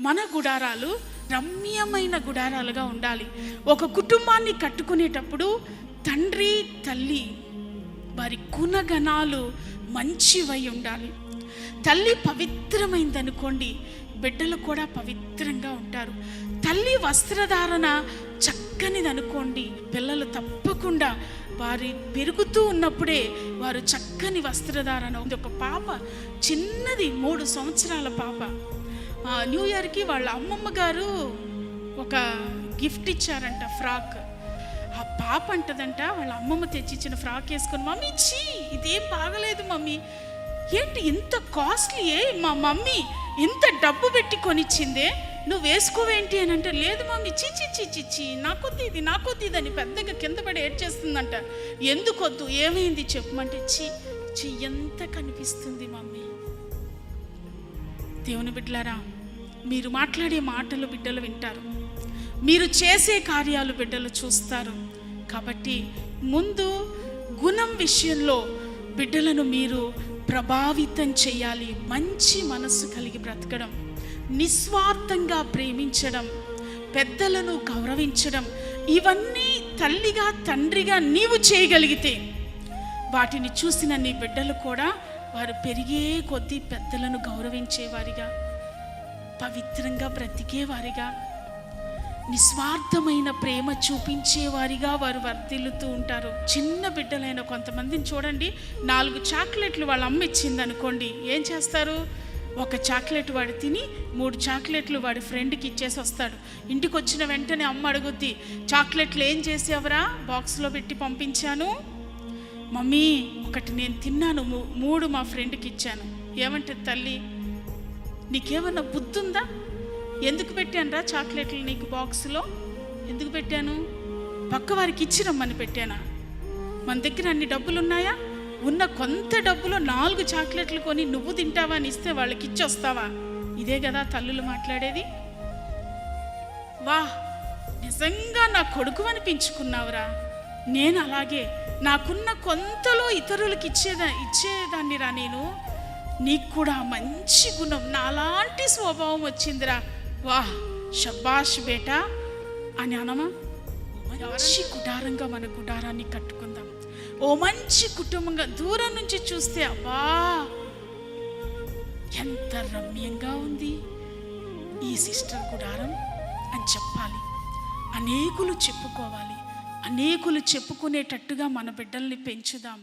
మన గుడారాలు రమ్యమైన గుడారాలుగా ఉండాలి. ఒక కుటుంబాన్ని కట్టుకునేటప్పుడు తండ్రి తల్లి వారి గుణగణాలు మంచివై ఉండాలి. తల్లి పవిత్రమైందనుకోండి బిడ్డలు కూడా పవిత్రంగా ఉంటారు. తల్లి వస్త్రధారణ చక్కనిది అనుకోండి పిల్లలు తప్పకుండా వారి పెరుగుతూ ఉన్నప్పుడే వారు చక్కని వస్త్రధారణ. ఉంది ఒక పాప చిన్నది మూడు సంవత్సరాల పాప. న్యూ ఇయర్కి వాళ్ళ అమ్మమ్మ గారు ఒక గిఫ్ట్ ఇచ్చారంట ఫ్రాక్. ఆ పాప అంటదంట వాళ్ళ అమ్మమ్మ తెచ్చిచ్చిన ఫ్రాక్ వేసుకొని మమ్మీ చీ ఇదేం బాగలేదు మమ్మీ. ఏంటి ఇంత కాస్ట్లీ మా మమ్మీ ఇంత డబ్బు పెట్టి కొనిచ్చిందే? నువ్వు వేసుకోవేంటి? అని అంటే లేదు మమ్మీ చీ చీ చీ చీ నాకొద్ది ఇది నాకొద్ది ఇది అని పెద్దగా కింద పడి ఏడ్చేస్తుందంట ఎందుకొద్దు? ఏమైంది? చెప్పమంటే చీ చీ ఎంత కనిపిస్తుంది మమ్మీ. దేవుని బిడ్డలారా మీరు మాట్లాడే మాటలు బిడ్డలు వింటారు. మీరు చేసే కార్యాలు బిడ్డలు చూస్తారు. కాబట్టి ముందు గుణం విషయంలో బిడ్డలను మీరు ప్రభావితం చేయాలి. మంచి మనస్సు కలిగి బ్రతకడం నిస్వార్థంగా ప్రేమించడం పెద్దలను గౌరవించడం ఇవన్నీ తల్లిగా తండ్రిగా నీవు చేయగలిగితే వాటిని చూసిన నీ బిడ్డలు కూడా వారు పెరిగే కొద్దీ పెద్దలను గౌరవించేవారిగా పవిత్రంగా బ్రతికేవారిగా నిస్వార్థమైన ప్రేమ చూపించేవారిగా వారు వర్ధిల్లుతూ ఉంటారు. చిన్న బిడ్డలైన కొంతమందిని చూడండి నాలుగు చాక్లెట్లు వాళ్ళ అమ్మ ఇచ్చింది అనుకోండి ఏం చేస్తారు? ఒక చాక్లెట్ వాడు తిని మూడు చాక్లెట్లు వాడి ఫ్రెండ్కి ఇచ్చేసి వస్తాడు. ఇంటికి వచ్చిన వెంటనే అమ్మ అడుగుద్ది చాక్లెట్లు ఏం చేసావురా? బాక్స్లో పెట్టి పంపించాను. మమ్మీ ఒకటి నేను తిన్నాను. మూ- మూడు మా ఫ్రెండ్కి ఇచ్చాను. ఏమంటే తల్లి నీకేమన్నా బుద్ధి ఉందా ఎందుకు పెట్టాను రా చాక్లెట్లు నీకు బాక్స్లో? ఎందుకు పెట్టాను? పక్క వారికి ఇచ్చి రమ్మని పెట్టానా? మన దగ్గర అన్ని డబ్బులు ఉన్నాయా ఉన్న కొంత డబ్బులో నాలుగు చాక్లెట్లు కొని నువ్వు తింటావా అని ఇస్తే వాళ్ళకి ఇచ్చి వస్తావా ఇదే కదా తల్లులు మాట్లాడేది. వా నిజంగా నా కొడుకు అనిపించుకున్నావురా. నేను అలాగే నాకున్న కొంతలో ఇతరులకు ఇచ్చేదా ఇచ్చేదాన్ని రా నేను. నీకు కూడా మంచి గుణం నాలాంటి స్వభావం వచ్చిందిరా. వా షబాష్ బేటా. అని అనమా? మంచి గుడారంగా మన గుడారాన్ని కట్టుకుందాం. ఓ మంచి కుటుంబంగా దూరం నుంచి చూస్తే అబ్బా! ఎంత రమ్యంగా ఉంది ఈ సిస్టర్ గుడారం అని చెప్పాలి. అనేకులు చెప్పుకోవాలి. అనేకులు చెప్పుకునేటట్టుగా మన బిడ్డల్ని పెంచుదాం.